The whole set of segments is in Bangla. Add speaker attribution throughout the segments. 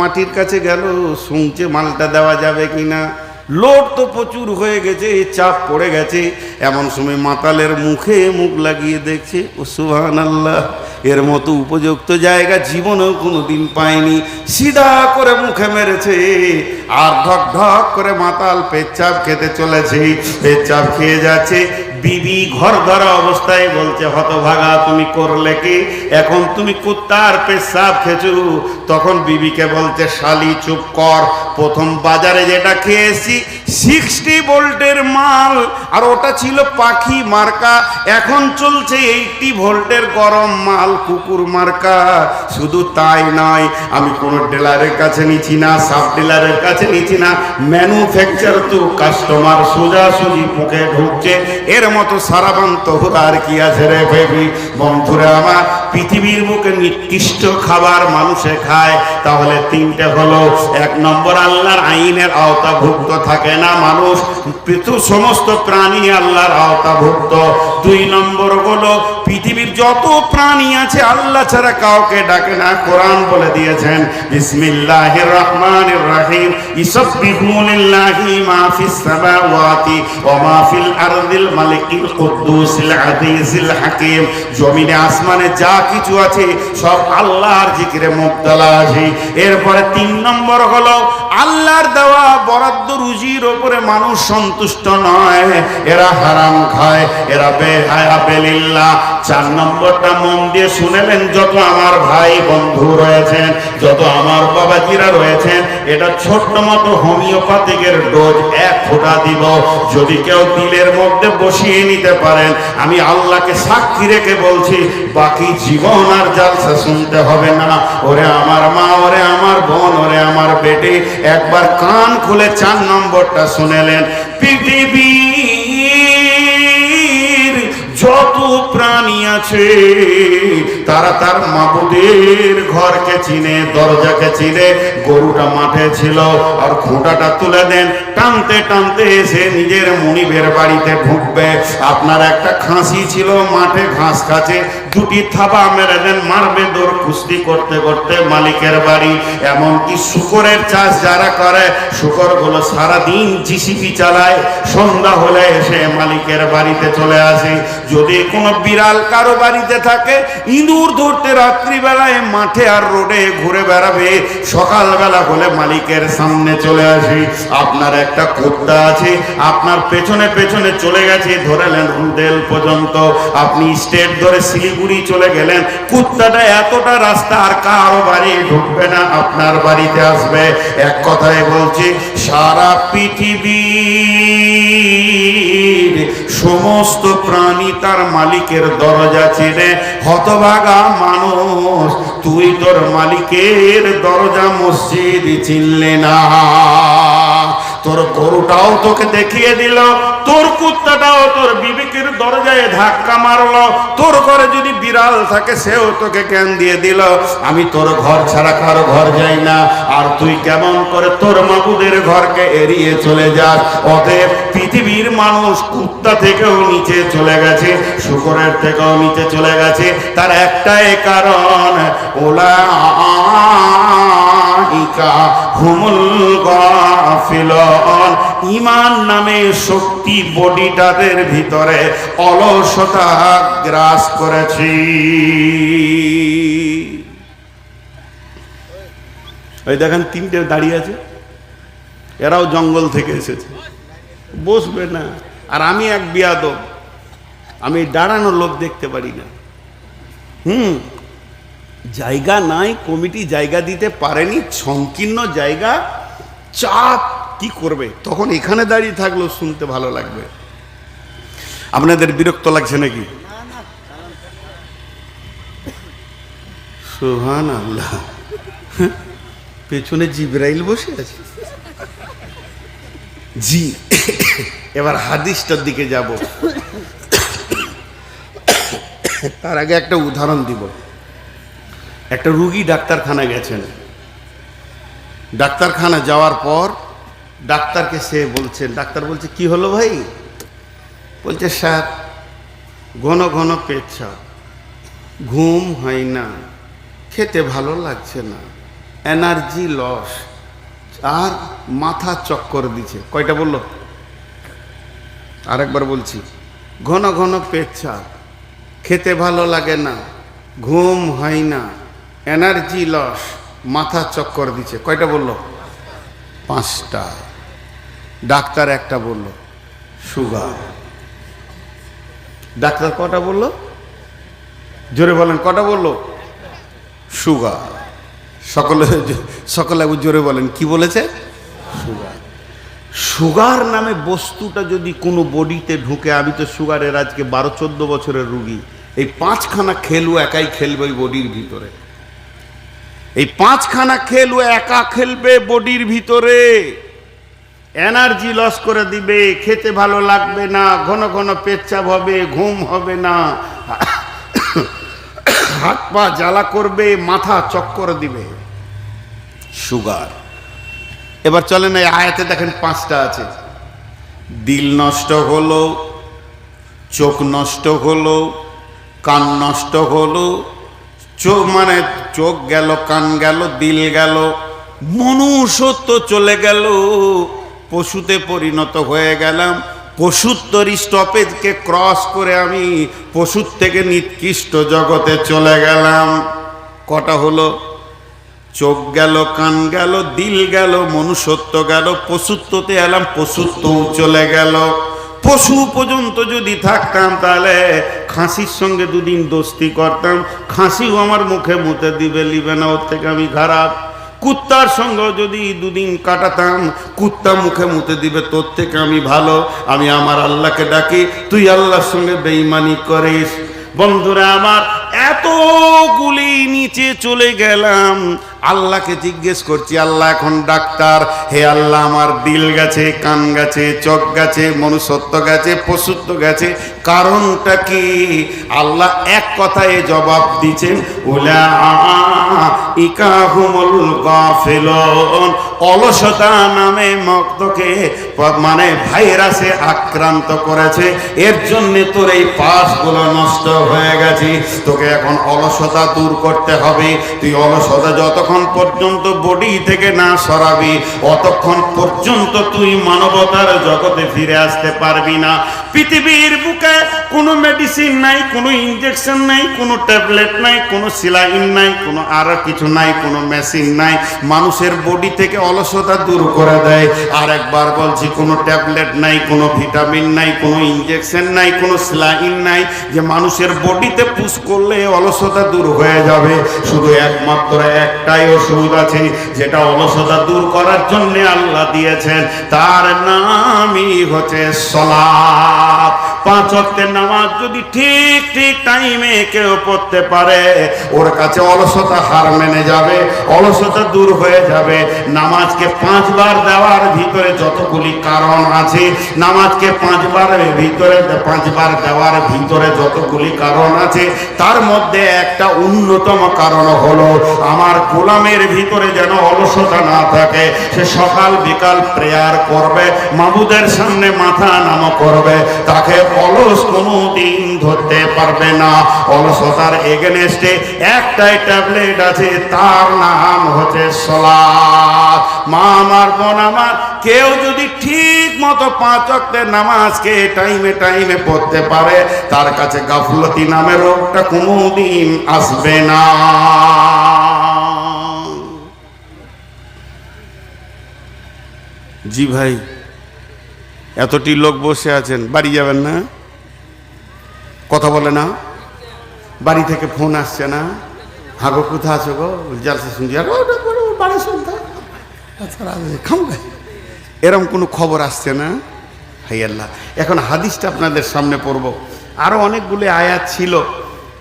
Speaker 1: মাটির কাছে গেল, শুনছে মালটা দেওয়া যাবে কিনা। লোড তো প্রচুর হয়ে গেছে, চাপ পড়ে গেছে। এমন সময় মাতালের মুখে মুখ লাগিয়ে দেখছে, ও সুহান আল্লাহ এর মতো উপযুক্ত জায়গা জীবনেও কোনো দিন পায়নি সিধা করে মুখে মেরেছে, আর ঢক ঢক করে মাতাল পেচ্ছাপ খেতে চলেছে। পেচ্ছাপ খেয়ে যাচ্ছে বিবি ঘর ধরা অবস্থায় বলছে, হতভাগা, তুমি করলে কি? এখন তুমি কুত্তার পেশাব খেছু তখন বিবিকে বলছে, শালি, চুপ কর। প্রথম বাজারে যেটা খেয়েছি, সিক্সটি ভোল্টের মাল, আর ওটা ছিল পাখি মার্কা। এখন চলছে এইটি ভোল্টের গরম মাল, কুকুর মার্কা। শুধু তাই নয়, আমি কোনো ডিলারের কাছে নিচ্ছি না, সাব ডিলারের কাছে নিচ্ছি না। ম্যানুফ্যাকচার তো কাস্টমার সোজাসুজি মুখে ঢুকছে। এর মতো সারাবান্ত আর কি আছে রে বেবি? বন্ধুরা আমার, পৃথিবীর মুখে নিকৃষ্ট খাবার মানুষে খায়, তাহলে তিনটে হলো, এক নম্বর আল্লাহর আইনের আওতাভুক্ত থাকে না মানুষ, পৃথু সমস্ত প্রাণী আল্লাহর আওতাভুক্ত। দুই নম্বর হলো পৃথিবীর যত প্রাণী আছে, আল্লাহ ছাড়া কাউকে ডাকে না। কোরআন বলে দিয়েছেন, বিসমিল্লাহির রহমানির রহিম ইসাব্বিহু লিল্লাহি মা ফিস সামাওয়াতি ওয়া মা ফিল আরদিল মালিকিল কুদ্দুসিল আজিজিল হাকিম। জমিনে, আসমানে যা কিছু আছে, সব আল্লাহর জিকিরে মুবতালা আছে এরপরে তিন নম্বর হলো আল্লাহর দেওয়া বরাদ্দ রুজির ওপরে মানুষ সন্তুষ্ট নয়। এরা হারাম খায়, এরা বেহায়া চার নম্বরটা মন দিয়ে শুনেলেন, যত আমার ভাই বন্ধু রয়েছেন, যত আমার বাবাজিরা রয়েছেন, এটা ছোট্ট মতো হোমিওপ্যাথিকের ডোজ এক ফোঁটা দিব। যদি কেউ দিলের মধ্যে বসিয়ে নিতে পারেন, আমি আল্লাহকে সাক্ষী রেখে বলছি, বাকি জীবন আর জালসা শুনতে হবে না। ওরে আমার মা, ওরে আমার বোন, ওরে আমার বেটে একবার কান খুলে চার নম্বরটা শুনেলেন পৃথিবী প্রাণী আছে। তারা তার মাবুদের ঘরকে চিনে, দরজাকে চিনে, গরুটা মাঠে ছিল। আর খোঁটাটা তুলে দেন। টানতে টানতে এসে নিজের মনিবের বাড়িতে ঢুকবে। আপনার একটা খাসি ছিল, মাঠে ঘাস খাচ্ছে। দুটি থাবা মেরে দেন, মারবে দৌড় কুস্তি করতে করতে মালিকের বাড়ি। এমনকি শুকরের চাষ যারা করে শুকরগুলো সারাদিন জিসিপি চালায়। সন্ধ্যা হলে এসে মালিকের বাড়িতে চলে আসে। যদি কোনো বিড়াল কারও বাড়িতে থাকে, ইঁদুর ধরতে রাত্রিবেলায় মাঠে আর রোডে ঘুরে বেড়াবে, সকালবেলা হলে মালিকের সামনে চলে আসে। আপনার একটা কুত্তা আছে, আপনার পেছনে পেছনে চলে গেছে ধরেলেন রুদেল পর্যন্ত। আপনি স্টেট ধরে শিলিগুড়ি চলে গেলেন, কুত্তাটা এতটা রাস্তা আর কারও বাড়ি ঢুকবে না, আপনার বাড়িতে আসবে। এক কথায় বলছি, সারা পৃথিবীর সমস্ত প্রাণী তার মালিকের দরজা চেনে। হতভাগা মানুষ, তুই তোর মালিকের দরজা মসজিদ চিনলে না। তোর গরুটাও তোকে দেখিয়ে দিল তোর কুত্তাটাও তোর বিবেকের দরজায় ধাক্কা মারলো। তোর ঘরে যদি বিড়াল থাকে, সেও তোকে জ্ঞান দিয়ে দিল? আমি তোর ঘর ছাড়া কারও ঘর যাই না। আর তুই কেমন করে তোর মাবুদের ঘরকে এড়িয়ে চলে যাস? অতএব পৃথিবীর মানুষ কুত্তা থেকেও নিচে চলে গেছে, শুকরের থেকেও নিচে চলে গেছে। তার একটাই কারণ, ওলা ইকা হুমুল গাফিলন। ইমান নামে শক্তি বডিটাদের ভিতরে অলসতা গ্রাস করেছি। ওই দেখেন তিনটে দাঁড়িয়ে আছে। এরাও জঙ্গল থেকে এসেছে। বসবে না। আর আমি এক বিয়াদব। আমি দাঁড়ানো লোক দেখতে পারি না। হুম। জায়গা নাই, কমিটি জায়গা দিতে পারেনি, সংকীর্ণ জায়গা, চাপ, কি করবে? তখন এখানে দাঁড়িয়ে থাকলেও শুনতে ভালো লাগবে। আপনাদের বিরক্ত লাগছে নাকি? সোহান আল্লাহ পেছনে জিব্রাইল বসে আছে। জি, এবার হাদিসটার দিকে যাব। তার আগে একটা উদাহরণ দিব। একটা রুগী ডাক্তারখানা গেছেন। ডাক্তারখানা যাওয়ার পর ডাক্তারকে সে বলছেন ডাক্তার বলছে, কি হলো ভাই? বলছে, স্যার, ঘন ঘন পেচ্ছাপ ঘুম হয় না, খেতে ভালো লাগছে না, এনার্জি লস, আর মাথা চক্কর দিছে কয়টা বলল? আরেকবার বলছি, ঘন ঘন পেচ্ছাপ খেতে ভালো লাগে না, ঘুম হয় না এনার্জি লস, মাথা চক্কর দিচ্ছে। কয়টা বলল? পাঁচটা। ডাক্তার একটা বলল, সুগার। ডাক্তার কটা বলল? জোরে বলেন, কটা বলল? সুগার। সকলে সকলে জোরে বলেন, কি বলেছে? সুগার। সুগার নামে বস্তুটা যদি কোনো বডিতে ঢুকে, আমি তো সুগারের আজকে বারো চোদ্দ বছরের রুগী, এই পাঁচখানা খেলু একাই খেলবে ওই বডির ভিতরে। এই পাঁচখানা খেলু একা খেলবে বডির ভিতরে। এনার্জি লস করে দিবে, খেতে ভালো লাগবে না, ঘন ঘন পেচ্ছাপ হবে, ঘুম হবে না। হাত পা জ্বালা করবে, মাথা চক্কর দিবে। সুগার। এবার চলেন এই আয়াতে দেখেন পাঁচটা আছে। দিল নষ্ট হলো, চোখ নষ্ট হলো, কান নষ্ট হলো চোখ মানে চোখ গেল, কান গেল, দিল গেল, মনুষ্যত্ব চলে গেল। পশুতে পরিণত হয়ে গেলাম। পশুত্তর স্টপেজকে ক্রস করে আমি পশুর থেকে নিকৃষ্ট জগতে চলে গেলাম। কটা হলো? চোখ গেল, কান গেল, দিল গেল, মনুষ্যত্ব গেল, পশুত্বতে এলাম পশুত্ব চলে গেল। পশু পর্যন্ত যদি থাকতাম, তাহলে খাসির সঙ্গে দুদিন দোস্তি করতাম। খাসিও আমার মুখে মুতে দিবে, লিবে না, ওর থেকে আমি খারাপ। কুত্তার সঙ্গে যদি দুদিন কাটাতাম, কুত্তা মুখে মুতে দিবে, তোর থেকে আমি ভালো। আমি আমার আল্লাহকে ডাকি, তুই আল্লাহর সঙ্গে বেইমানি করিস। বন্ধুরা, আমার এতগুলি নিচে চলে গেলাম। আল্লাহকে জিজ্ঞেস করছি, আল্লাহ এখন ডাক্তার? হে আল্লাহ, আমার দিল গেছে, কান গেছে, চোখ গেছে, মনুষ্যত্ব গেছে, পশুত্ব গেছে, কারণটা কি? আল্লাহ এক কথায় জবাব দিচ্ছেন অলসতা নামে মক্তকে মানে ভাইরাসে আক্রান্ত করেছে। এর জন্য তোর এই পাশগুলো নষ্ট হয়ে গেছে। তোকে এখন অলসতা দূর করতে হবে। তুই অলসতা যতক্ষণ পর্যন্ত বডি থেকে না সরাবি, অতক্ষণ পর্যন্ত তুই মানবতার জগতে ফিরে আসতে পারবি না। পৃথিবীর বুকে কোনো মেডিসিন নাই, কোনো ইঞ্জেকশন নাই, কোনো ট্যাবলেট নাই, কোনো সিলাইন নাই, কোনো আর কিছু নাই, কোনো মেশিন নাই। মানুষের বডি থেকে অলসতা দূর করে দেয়। আর একবার বলছি, কোনো ট্যাবলেট নাই, কোনো ভিটামিন নাই, কোনো ইঞ্জেকশন নাই, কোনো স্লাইন নাই। যে মানুষের বডিতে পুশ করলে অলসতা দূর হয়ে যাবে। শুধু একমাত্র একটাই ওষুধ আছে যেটা অলসতা দূর করার জন্য আল্লাহ দিয়েছেন। তার নামই হচ্ছে সলাপ পাঁচ অক্টের নামাজ যদি ঠিক ঠিক টাইমে কেউ পড়তে পারে, ওর কাছে অলসতা হার মেনে যাবে, অলসতা দূর হয়ে যাবে। নামাজকে পাঁচবার দেওয়ার ভিতরে যতগুলি কারণ আছে, নামাজকে পাঁচবার ভিতরে, পাঁচবার দেওয়ার ভিতরে যতগুলি কারণ আছে, তার মধ্যে একটা অন্যতম কারণ হলো, আমার গোলামের ভিতরে যেন অলসতা না থাকে, সে সকাল বিকাল প্রেয়ার করবে, মাবুদের সামনে মাথা নাম করবে, তাকে অলস কোনো দিন ধরতে পারবে না। অলসতার এগেনেস্টে একটাই ট্যাবলেট আছে, তার নাম হচ্ছে সলাপ মা আমার বোন আমার, কেউ যদি ঠিক মতো পাঁচ অক্টের নামাজকে টাইমে টাইমে পড়তে পারে, তার কাছে গাফলতি নামে রোগটা কোনোদিন আসবে না। জি ভাই। এতটি লোক বসে আছেন, বাড়ি যাবেন না? কথা বলে না? বাড়ি থেকে ফোন আসছে না? হাগো কোথা আছো গো? জালসা শুনছি। বড় এরম কোনো খবর আসছে না? হাই আল্লাহ। এখন হাদিসটা আপনাদের সামনে পড়ব। আরও অনেকগুলি আয়াত ছিল।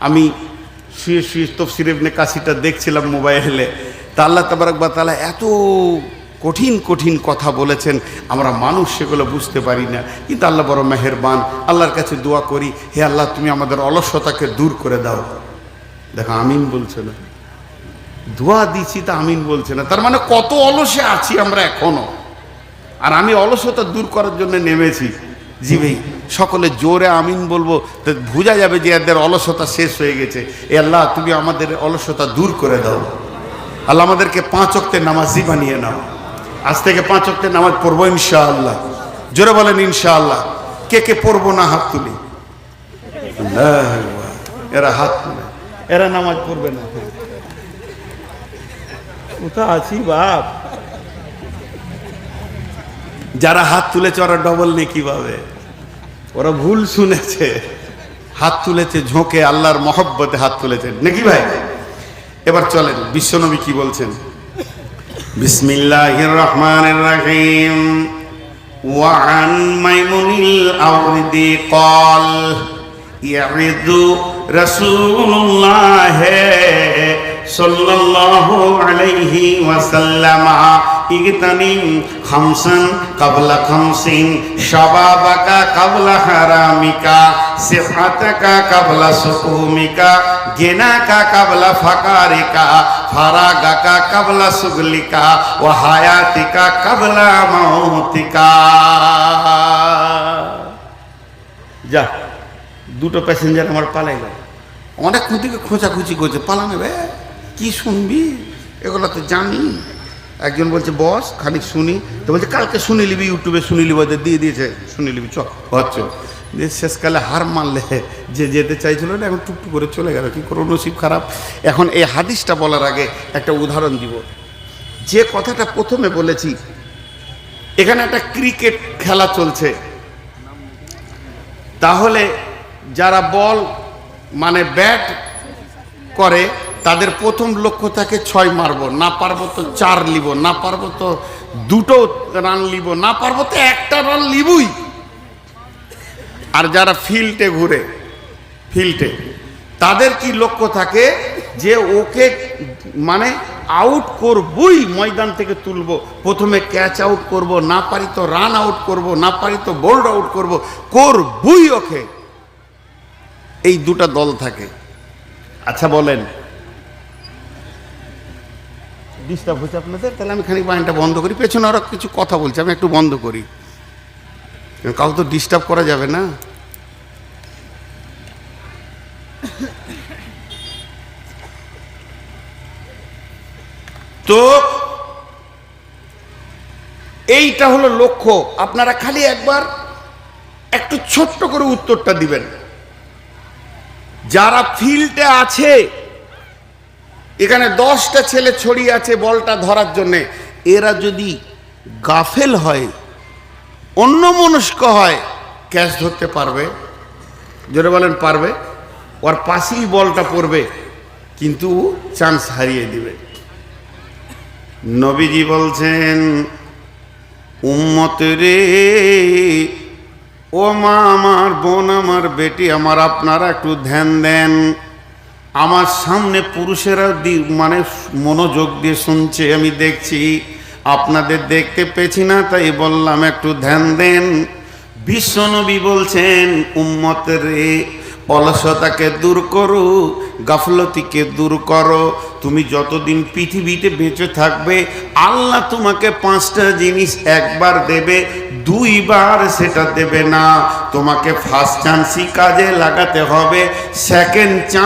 Speaker 1: আমি শুয়ে শুয়ে তফসির কাশিটা দেখছিলাম মোবাইলে। তা আল্লাহ তাবারক বা তাআলা এত কঠিন কঠিন কথা বলেছেন। আমরা মানুষ, সেগুলো বুঝতে পারি না। কিন্তু আল্লাহ বড় মেহেরবান। আল্লাহর কাছে দোয়া করি, হে আল্লাহ, তুমি আমাদের অলসতাকে দূর করে দাও। দেখো, আমিন বলছে না। দোয়া দিচ্ছি তা আমিন বলছে না। তার মানে কত অলসে আছি আমরা এখনও। আর আমি অলসতা দূর করার জন্য নেমেছি। জি সকলে জোরে আমিন বলব। তো বোঝা যাবে যে এদের অলসতা শেষ হয়ে গেছে। এ আল্লাহ, তুমি আমাদের অলসতা দূর করে দাও। আল্লাহ, আমাদেরকে পাঁচ অক্টের নামাজি বানিয়ে নাও। আজ থেকে পাঁচ অক্টের নামাজ পড়ব ইনশাআল্লাহ। জোরে বলেন ইনশাআল্লাহ। কে কে পড়ব না হাত তুলি? এরা হাত তুলে। এরা নামাজ পড়বে না। কোথা আছি বাপ? যারা হাত তুলেছে ওরা ডবল নেই কীভাবে ওরা ভুল শুনেছে। হাত তুলেছে ঝোঁকে, আল্লাহর মহব্বতে হাত তুলেছে। নাকি ভাই? এবার চলেন, বিশ্বনবী কি বলছেন? بسم الله الرحمن الرحيم وعن ميمون الأرض قال يعظ رسول الله صلى الله عليه وسلم ইগতানিম খামসান কাবলা খামসিন, শাবাবাকা কাবলা হারামিকা, সিহাতাকা কাবলা সুকুমিকা, গিনাকা কাবলা ফাকারিকা, ফারাগাকা কবলা সুগলিকা, ওয়া হায়াতিকা কাবলা মাউতিকা। যা, দুটো প্যাসেঞ্জার আমার পালাই গেল। অনেকক্ষণ থেকে খোঁচাখুচি করছে, পালানো বে, কি শুনবি? এগুলো তো জানি। একজন বলছে বস খানিক শুনি। তো বলছে কালকে শুনে নিবি ইউটিউবে শুনে নিবি ওদের দিয়ে দিয়েছে শুনে নিবি চ হচ্ছে দিয়ে শেষকালে হার মারলে যে যেতে চাইছিল না এখন টুকটুক করে চলে গেল কি করো নসিব খারাপ। এখন এই হাদিসটা বলার আগে একটা উদাহরণ দিব। যে কথাটা প্রথমে বলেছি এখানে একটা ক্রিকেট খেলা চলছে। তাহলে যারা বল মানে ব্যাট করে তাদের প্রথম লক্ষ্য থাকে ছয় মারবো, না পারব তো চার লিব, না পারব তো দুটো রান লিব, না পারব তো একটা রান লিবই। আর যারা ফিল্ডে ঘুরে, ফিল্ডে, তাদের কি লক্ষ্য থাকে? যে ওকে মানে আউট করবই, ময়দান থেকে তুলব, প্রথমে ক্যাচ আউট করব, না পারি তো রান আউট করব, না পারি তো বোল্ড আউট করব, করবই ওকে। এই দুটা দল থাকে। আচ্ছা বলেন ডিস্টার্ব হচ্ছে আপনাদের, তাহলে আমি খানিক বাহিনটা বন্ধ করি। পেছনে ওরা কিছু কথা বলছে, আমি একটু বন্ধ করি। কাউ তো ডিস্টার্ব করা যাবে না। তো, এইটা হলো লক্ষ্য। আপনারা খালি একবার একটু ছোট্ট করে উত্তরটা দিবেন। যারা ফিল্ডে আছে এখানে দশটা ছেলে ছড়িয়ে আছে বলটা ধরার জন্যে। এরা যদি গাফেল হয় অন্য মনস্ক হয়, ক্যাচ ধরতে পারবে। জোরে বলেন, পারবে। ওর পাশেই বলটা পড়বে, কিন্তু চান্স হারিয়ে দিবে। নবীজি বলছেন উম্মত রে, ও মা, আমার বোন, আমার বেটি, আমার আপনারা একটু ধ্যান দেন। আমার সামনে পুরুষেরা মানে মনোযোগ দিয়ে শুনছে, আমি দেখছি। আপনাদের দেখতে পেছি না, তাই বললাম, একটু ধ্যান দেন। বিশ্বনবী বলছেন, উম্মত রে, অলসতাকে দূর করো, গাফলতিকে দূর করো। তুমি যতদিন পৃথিবীতে বেঁচে থাকবে, আল্লাহ তোমাকে পাঁচটা জিনিস একবার দেবে, দুইবার সেটা দেবে না। তোমাকে ফার্স্ট চান্সই কাজে লাগাতে হবে সেকেন্ড চান্স